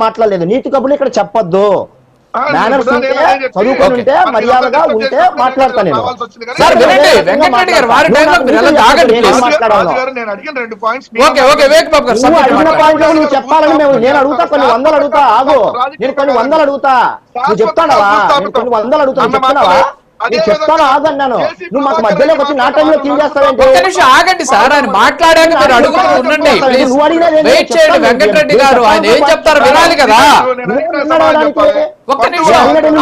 మాట్లాడలేదు. నీతి కబుర్లు ఇక్కడ చెప్పొద్దు. ఉంటే చదువుకొని ఉంటే మరి మర్యాదగా మీరు ఉంటే మాట్లాడతా నేను. కావాల్సి వచ్చింది కానీ సార్, నేను వినండి, అడిగిన వెంకటరెడ్డి గారు, వారి నువ్వు టైంలో నాకు మీరు ఎలా నిజం ఆగండి, చెప్పు, please. నేను రాజు గారు- మాట్లాడాను. రాజు గారు, నేను అడిగిన రెండు పాయింట్స్ ఓకే ఓకే వేక్ బాబు గారు నువ్వు సబ్జెక్ట్ అడిగిన మాట్లాడండి. పాయింట్ నువ్వు చెప్పాలని మేము నేను అడుగుతా కొన్ని వందలు అడుగుతా ఆగు. నేను కొన్ని వందలు అడుగుతా. నువ్వు కొన్ని వందలు అడుగుతా నేను చెప్తాను ఆగన్నాను నువ్వు మాకు మధ్యలోకి వచ్చి నా టైంలో కింగ్ చేస్తావేంటి ఒక్క నిమిషం ఆగండి సార్ ఆయన మాట్లాడాక మీరు అడుగుతూ ఉండండి? వెయిట్ చేయండి. వెంకటరెడ్డి గారు. ఆయన ఏం చెప్తారో వినాలి కదా? ఒక్క నిమిషం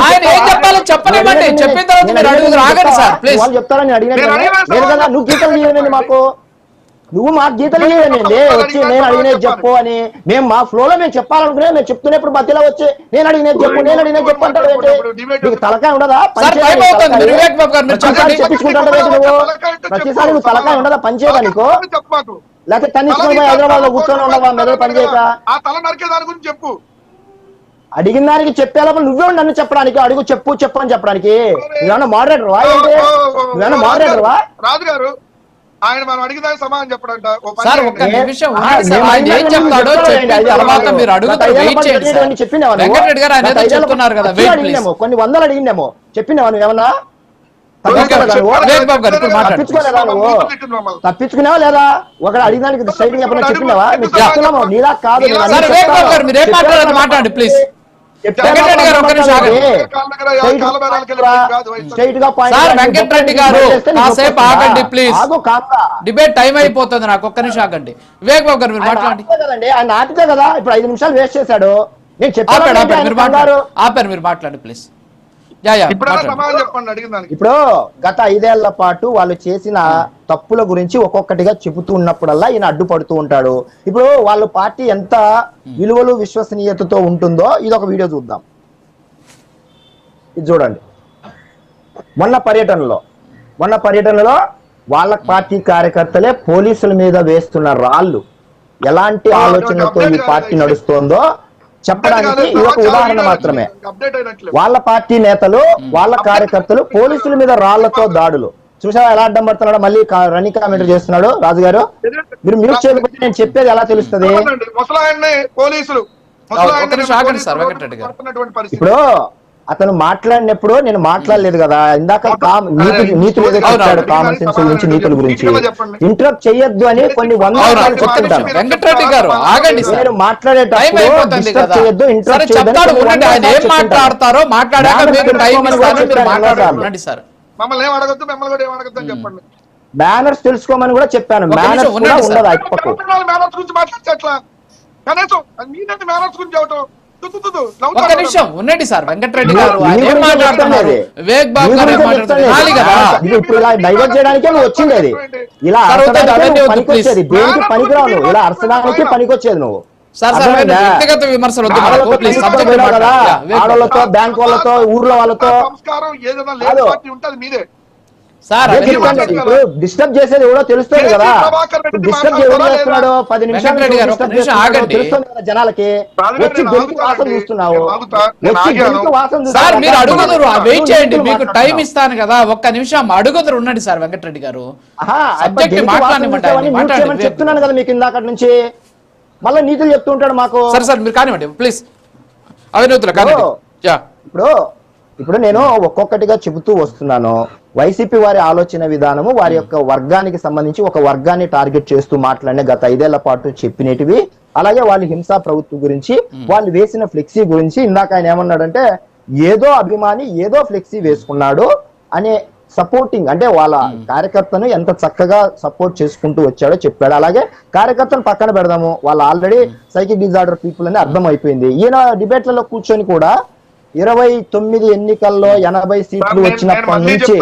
ఆయన ఏం చెప్పాలో? చెప్పనివ్వండి. చెప్పిన తర్వాత మీరు అడుగుతారు. ఆగండి సార్ ప్లీజ్. వాళ్ళు చెప్తారని అడిగిన నువ్వు గీతలు గీయనండి మాకు? నువ్వు మాకు గీతలు గీయనండి వచ్చి నేను అడిగినది చెప్పు అని. మేము మా ఫ్లో లో మేము చెప్పాలనుకునే మేము చెప్తున్నప్పుడు మధ్యలో వచ్చి నేను అడిగినది చెప్పు నేను అడిగినది చెప్పు అంటాడు ఏంటి? నీకు తలకాయ ఉండదా? ప్రతిసారి. చెప్పించుకుంటాడు నువ్వు ప్రతిసారి నువ్వు తలకాయ ఉండదా? పని చేయదా నీకు? లేకపోతే తన్నించుకొని పోయి హైదరాబాద్లో కూర్చొని ఉండవా? మెదడు పని చేయక? ఆ తల నరికే దాని గురించి చెప్పు. అడిగిన దానికి చెప్పేలా నువ్వే నన్ను చెప్పడానికి. అడుగు చెప్పు చెప్పు అని చెప్పడానికి. నువ్వేమన్నా మోడరేటర్ వా ఏంటి? నువ్వేమన్నా మోడరేటర్ వా? రాజు గారు ఆయన మనం అడిగిన దానికి సమాధానం చెప్పడంట. సార్. ఒక్క నిమిషం ఆయన ఏం చెప్తాడో తర్వాత. మీరు గత అడుగుతారు వెయిట్ చేయండి? వెంకటరెడ్డి గారు ఆయన చెప్తున్నారు కదా వెయిట్ ప్లీజ్ కొన్ని వందలు అడిగిందేమో తప్పించుకోలేదా నువ్వు? మమ్మల్ని. తప్పించుకున్నావా లేదా? ఒకడు అడిగినానికి చెప్పినా చెప్పినావా? నీకు చెప్తున్నాము నీలా కాదు మాట్లాడండి, ప్లీజ్. వెంకటరెడ్డి గారు, కాసేపు? ఆగండి, ప్లీజ్. డిబేట్ టైం అయిపోతుంది నాకు ఒక్క నిమిషం ఆగండి. వివేక్ బాబు గారు మీరు మాట్లాడండి. ఆయన ఆపితే కదా ఇప్పుడు ఐదు నిమిషాలు వేస్ట్ చేశాడు. నేను చెప్పాను ఆపారు మీరు మాట్లాడండి ప్లీజ్ ఇప్పుడు గత ఐదేళ్ళ పాటు వాళ్ళు చేసిన తప్పుల గురించి ఒక్కొక్కటిగా చెబుతూ ఉన్నప్పుడల్లా ఈయన అడ్డుపడుతూ ఉంటాడు. ఇప్పుడు వాళ్ళ పార్టీ ఎంత విలువలు విశ్వసనీయతతో ఉంటుందో ఇది ఒక వీడియో చూద్దాం. ఇది చూడండి. మొన్న పర్యటనలో మొన్న పర్యటనలో వాళ్ళ పార్టీ కార్యకర్తలే పోలీసుల మీద వేస్తున్న రాళ్ళు. ఎలాంటి ఆలోచనతో ఈ పార్టీ నడుస్తోందో చెప్పడానికి ఇది ఒక ఉదాహరణ మాత్రమే. అప్డేట్ అయినట్లే. వాళ్ళ పార్టీ నేతలు వాళ్ళ కార్యకర్తలు పోలీసుల మీద రాళ్ళతో దాడులు. చూసావా ఎలా అడ్డం పడుతున్నాడో? మళ్ళీ కా- రని కామెంట్ చేస్తున్నాడు రాజు గారు మీరు మ్యూట్ చేయకపోతే నేను చెప్పేది ఎలా తెలుస్తుంది. ఇప్పుడు అతను మాట్లాడినప్పుడు నేను మాట్లాడలేదు కదా. ఇందాక నీతి నీతులు ఏదో చెప్పాడు. కామన్ సెన్స్ గురించి నీతుల గురించి. ఇంటరప్ట్ చేయొద్దు అని కొన్ని వంద అవును, సార్లు ఒక్క చెప్తుంటాను నిమిషం. వెంకటరెడ్డి గారు ఆగండి సార్. నేను టైం మాట్లాడేటప్పుడు డిస్టర్బ్ చేయొద్దు ఇంటరప్ట్ చేయొద్దు ఉండండి. ఆయన ఏం మాట్లాడతారో మాట్లాడాక సార్. మమ్మల్ని ఏం అడగద్దు మిమ్మల్ని కూడా ఏం అడగద్దు అని చెప్పండి. బ్యానర్స్ తెలుసుకోమని కూడా చెప్పాను. బ్యానర్స్ కూడా. ఉండదు అటుపక్కు. గురించి కనీసం మేనర్స్ గురించి చెప్పటం. ఒక్క. నిమిషం ఉండండి సార్ వెంకటరెడ్డి గారు ఏం మాట్లాడుతున్నారు. వివేక్ బాబు గారు ఏం మాట్లాడుతున్నారు. కదా? ఇప్పుడు ఇలా డైవర్ట్ చేయడానికే నువ్వు వచ్చింది అది. ఇలా పనికొచ్చేది. దేనికి పనికిరావు నువ్వు? ఇలా అరచడానికి పనికొచ్చేది నువ్వు. సార్ సార్ అర్థమైందా? వ్యక్తిగత విమర్శలు. ఆడవాళ్ళతో బ్యాంక్ వాళ్ళతో ఊర్లో వాళ్ళతో. సార్ డిస్టర్బ్ చేసేది ఎవడో తెలుస్తుంది కదా. డిస్టర్బ్ ఎవరు చేస్తున్నాడు పది నిమిషాలు. తెలుస్తుంది కదా జనాలకి. వచ్చి గెలుపు వాసన. చూస్తున్నావు. వచ్చి ఆగాను. గెలుపు వాసన సార్. మీరు అడుగుదురు వెయిట్ చేయండి మీకు టైం. ఇస్తాను కదా. ఒక్క నిమిషం అడుగుదురు ఉండండి సార్ వెంకటరెడ్డి గారు. చెప్తున్నాను కదా మీకు ఇందాక నుంచి. మళ్ళీ నీతులు చెప్తూ ఉంటాడు మాకు. సరే సార్ మీరు కానివ్వండి ప్లీజ్. అవినూతులు కానివ్వండి. యా. ఇప్పుడు ఇప్పుడు నేను ఒక్కొక్కటిగా చెబుతూ వస్తున్నాను. వైసీపీ వారి ఆలోచన విధానము వారి యొక్క వర్గానికి సంబంధించి ఒక వర్గాన్ని టార్గెట్ చేస్తూ మాట్లాడిన గత ఐదేళ్ళ పాటు చెప్పినటివి. అలాగే వాళ్ళు హింసా ప్రభుత్వం గురించి వాళ్ళు వేసిన ఫ్లెక్సీ గురించి ఇందాక ఆయన ఏమన్నాడంటే ఏదో అభిమాని ఏదో ఫ్లెక్సీ వేసుకున్నాడు అనే సపోర్టింగ్ అంటే వాళ్ళ కార్యకర్తను ఎంత చక్కగా సపోర్ట్ చేసుకుంటూ వచ్చాడో చెప్పాడు. అలాగే కార్యకర్తను పక్కన పెడదాము వాళ్ళు ఆల్రెడీ సైకిల్ డిజార్డర్ పీపుల్ అని అర్థం అయిపోయింది ఈయన డిబేట్లలో కూర్చొని కూడా ఇరవై తొమ్మిది ఎన్నికల్లో ఎనభై సీట్లు వచ్చినప్పటి నుంచి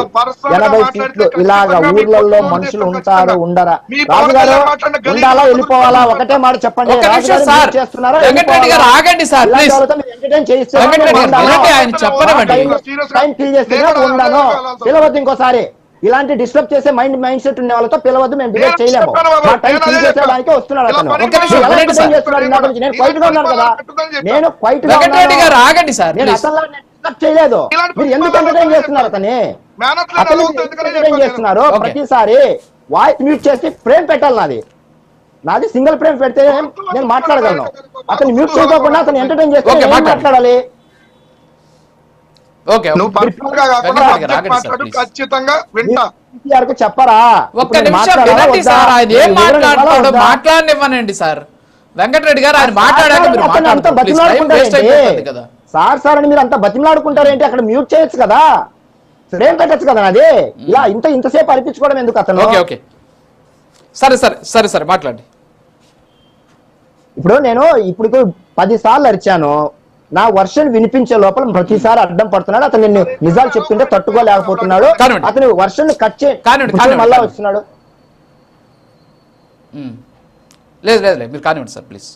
ఎనభై సీట్లు ఇలాగ ఊర్లలో మనుషులు ఉంటే ఉంటారు. ఉండరా. మీ రాజు గారు పక్కన మాట్లాడిన గలీజ్ ఉండాలా వెళ్ళిపోవాలా? ఒకటే మాట చెప్పండి. చేస్తున్నారా? ఆగండి సార్, చేస్తున్నా ఉండాను. పిలవద్దు ఇంకోసారి. ఇలాంటి డిస్టర్బ్ చేసే మైండ్ మైండ్ సెట్ ఉన్న వాళ్ళతో పిలవద్దు మేము డిబేట్ చేయలేము. మా టైం చేసేదానికే వస్తున్నాడు అతను? నేను క్వైట్గా ఉన్నాను కదా. నేను క్వైట్గా ఉన్నాను. ఆగండి సార్ నేను అసలు డిస్టర్బ్ చేయలేదు. మీరు ఎందుకు ఎంటర్టైన్ చేస్తున్నారు అతని అతను ఎంటర్టైన్ చేస్తున్నారు. ప్రతిసారి వాయిస్ మ్యూట్ చేసి ఫ్రేమ్ పెట్టాలి నాది. నాది సింగిల్ ఫ్రేమ్ పెడితే నేను మాట్లాడగలను. అతను మ్యూట్ చేయకోకుండా అతను ఎంటర్టైన్ చేస్తే. మాట్లాడాలి? నువ్వు పర్సనల్గా కాకుండా సార్, మాట్లాడు please. ఖచ్చితంగా వింటా. కేసీఆర్కు చెప్పరా? ఒక్క ఇప్పుడు నేను నిమిషం మాట్లాడాలా వినండి వద్దా? సార్ ఆయన ఏం మాట్లాడతాడో? మాట్లాడనివ్వనండి సార్. వెంకటరెడ్డి గారు ఆయన మాట్లాడాక మీరు కదా. సార్ సార్ అని మీరు అంత బతిమలాడుకుంటారేంటి అక్కడ మ్యూట్ చేయొచ్చు కదా? ఫ్రేమ్ పెట్టచ్చు కదా అదే ఇలా ఇంత ఇంతసేపు అనిపించుకోవడం ఎందుకు అతను? Okay okay. సరే సరే సరే సరే మాట్లాడండి. ఇప్పుడు నేను ఇప్పుడు పది సార్లు అరిచాను. నా వర్షన్ వినిపించే లోపల ప్రతిసారి అడ్డం పడుతున్నాడు. అతను నిన్ను నిజాలు చెప్తుంటే తట్టుకోలేకపోతున్నాడు. అతను వర్షన్ కట్ చే కానివ్వండి, కూర్చొని కానివ్వండి, మళ్ళా. వస్తున్నాడు. లేదు లేదు లేదు. మీరు కానివ్వండి సార్ ప్లీజ్.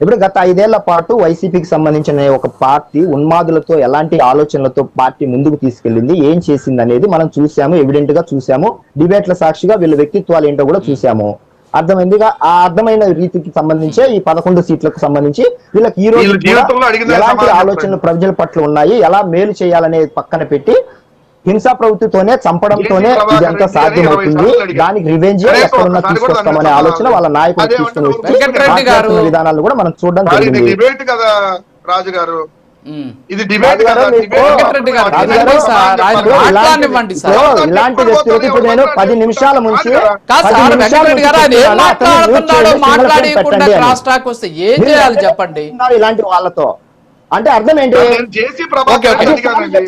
ఇప్పుడు గత ఐదేళ్ళ పాటు వైసీపీకి సంబంధించిన ఒక పార్టీ ఉన్మాదులతో ఎలాంటి ఆలోచనలతో పార్టీ ముందుకు తీసుకెళ్ళింది ఏం చేసింది అనేది మనం చూసాము ఎవిడెంట్గా చూసాము. డిబేట్ల సాక్షిగా వీళ్ళ వ్యక్తిత్వాలు ఏంటో కూడా చూసాము. అర్థమైందిగా ఆ అర్థమైన రీతికి సంబంధించే ఈ పదకొండు సీట్లకు సంబంధించి వీళ్ళకి ఈ రోజు ఎలాంటి ఆలోచనలు. ప్రజల పట్ల ఉన్నాయి ఎలా మేలు చేయాలనే పక్కన పెట్టి హింసా ప్రవృత్తితోనే చంపడంతోనే ఇదంతా సాధ్యమవుతుంది. దానికి రివెంజ్ ఎక్కడున్నా తీసుకొస్తామనే ఆలోచన వాళ్ళ నాయకులు తీసుకుని మాట్లాడుతున్న విధానాలు కూడా మనం చూడడం జరిగింది రాజు గారు. ఇది డిబేట్ ఇలాంటి- వ్యక్తులకి ఇప్పుడు నేను పది నిమిషాల గారు ఆయన ఏం చేయాలి చెప్పండి? ఇలాంటి వాళ్ళతో? అంటే అర్థం ఏంటి.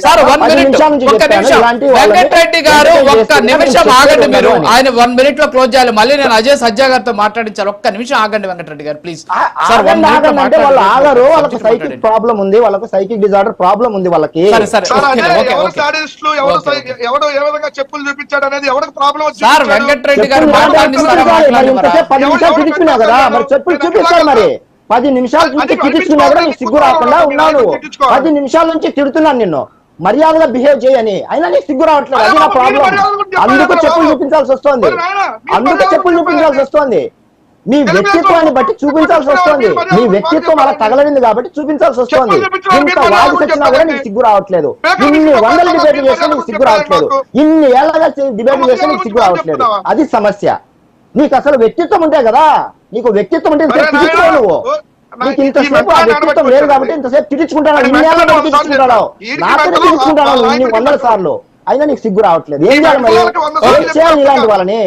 సార్ వన్ మినిట్ ఒక్క నిమిషం. వెంకటరెడ్డి గారు ఒక్క నిమిషం ఆగండి మీరు. ఆయన వన్ మినిట్లో క్లోజ్ చేయాలి. మళ్ళీ నేను అజయ్ సజ్జా గారితో మాట్లాడించాలి. ఒక్క నిమిషం ఆగండి వెంకటరెడ్డి గారు ప్లీజ్ సార్ వన్ మినిట్ అంటే వాళ్ళు ఆగరు. వాళ్ళకి సైకిక్. ప్రాబ్లం ఉంది. వాళ్ళకి సైకిక్ డిజార్డర్ ప్రాబ్లం ఉంది వాళ్ళకి. సరే సరే. చెప్పులు చూపించాడు అనేది ఎవరికి ప్రాబ్లం సార్? వెంకటరెడ్డి గారు చెప్పులు మాట్లాడిస్తారా చెప్పులు? ఎవరు మరి. పది నిమిషాల నుంచి తిట్టించుకున్నా కూడా నీకు సిగ్గు రాకుండా ఉన్నావు నువ్వు. పది నిమిషాల నుంచి తిడుతున్నాను నిన్ను మర్యాదగా బిహేవ్ చేయని అయినా నీకు సిగ్గు రావట్లేదు అది నా ప్రాబ్లం అందుకు చెప్పులు. చూపించాల్సి వస్తుంది అందుకు చెప్పులు చూపించాల్సి. వస్తుంది మీ వ్యక్తిత్వాన్ని బట్టి. చూపించాల్సి. వస్తుంది మర్యాద వ్యక్తిత్వం అలా. తగలడింది కాబట్టి చూపించాల్సి వస్తుంది. ఇంత వాది వచ్చినా కూడా. నీకు సిగ్గు రావట్లేదు ఇన్ని వందల. డిబేట్లు చేస్తే నీకు సిగ్గు రావట్లేదు. ఇన్ని ఏళ్ళగా డిబేట్లు చేస్తే నీకు సిగ్గు రావట్లేదు? అది సమస్య నీకు అసలు వ్యక్తిత్వం ఉంటే కదా నీకు వ్యక్తిత్వం ఉంటే నువ్వు. నీకు ఇంతసేపు ఆ వ్యక్తిత్వం లేదు. కాబట్టి ఇంతసేపు తిట్టించుకుంటాను అరే ఇన్ని ఏళ్ళ మెత్తనాన్ని బట్టి తిట్టించుకుంటాడు ఈ నాతో మెత్తనాన్ని తిట్టించుకుంటాను ఇన్ని వందల సార్లు. అయినా నీకు సిగ్గు రావట్లేదు. ఏం చేయాలి మరి? చేయాలి ఇలాంటి. వాళ్ళని?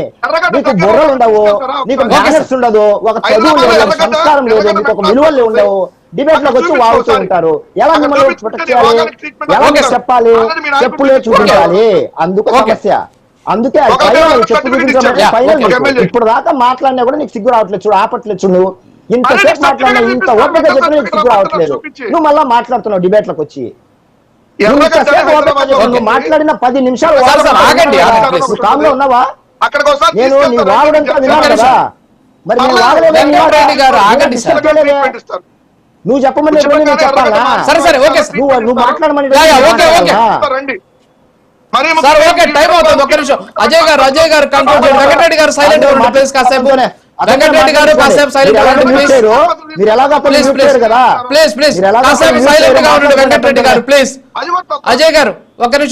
నీకు బుర్రలు ఉండవు? నీకు. మేనర్స్ ఉండదు. ఒక చదువు లేదు సంస్కారం లేదు మీకు ఒక విలువలు ఉండవు. డిబేట్లోకి వచ్చి ఒకసారి. ఉంటారు. ఎలా మిమ్మల్ని ప్రొటెక్ట్ చేయాలి? ఎలా. చెప్పాలి? చెప్పులే చూపించాలి అందుకు. సమస్య. అందుకే చెప్పు. ఇప్పుడు దాకా మాట్లాడినా కూడా నీకు సిగ్గు రావట్లేదు చూడు ఆపట్లేదు చూడు. నువ్వు ఇంతసేపు మాట్లాడినా ఇంత ఓపిక చెప్పినా నీకు సిగ్గు రావట్లేదు. నువ్వు మళ్ళా మాట్లాడుతున్నావు డిబేట్లకు వచ్చి. నువ్వు. మాట్లాడిన పది నిమిషాలు కామ్గా ఉన్నావా? నేను నీ. వాగుడంతా విన్నాను కదా. మరి నేను. నువ్వు చెప్పమని చెప్పాలా? సరే, సరే, ఓకే సార్. నువ్వు నువ్వు మాట్లాడమని సార్ ఓకే టైం అవుతుంది. ఒక్క నిమిషం. అజయ్ గారు అజయ్ గారు కంట్రోల్ చేయండి. వెంకటరెడ్డి గారు సైలెంట్ ఉండండి. ప్లీజ్ కాసేపు వెంకటరెడ్డి గారు కాసేపు సైలెంట్ ఉండండి ప్లీజ్ మీరు ఎలాగ ప్లీజ్ ప్లీజ్ కదా. ప్లీజ్ ప్లీజ్ కాసేపు సైలెంట్గా ఉండండి వెంకటరెడ్డి గారు ప్లీజ్. అజయ్ గారు ఒక్క నిమిషం.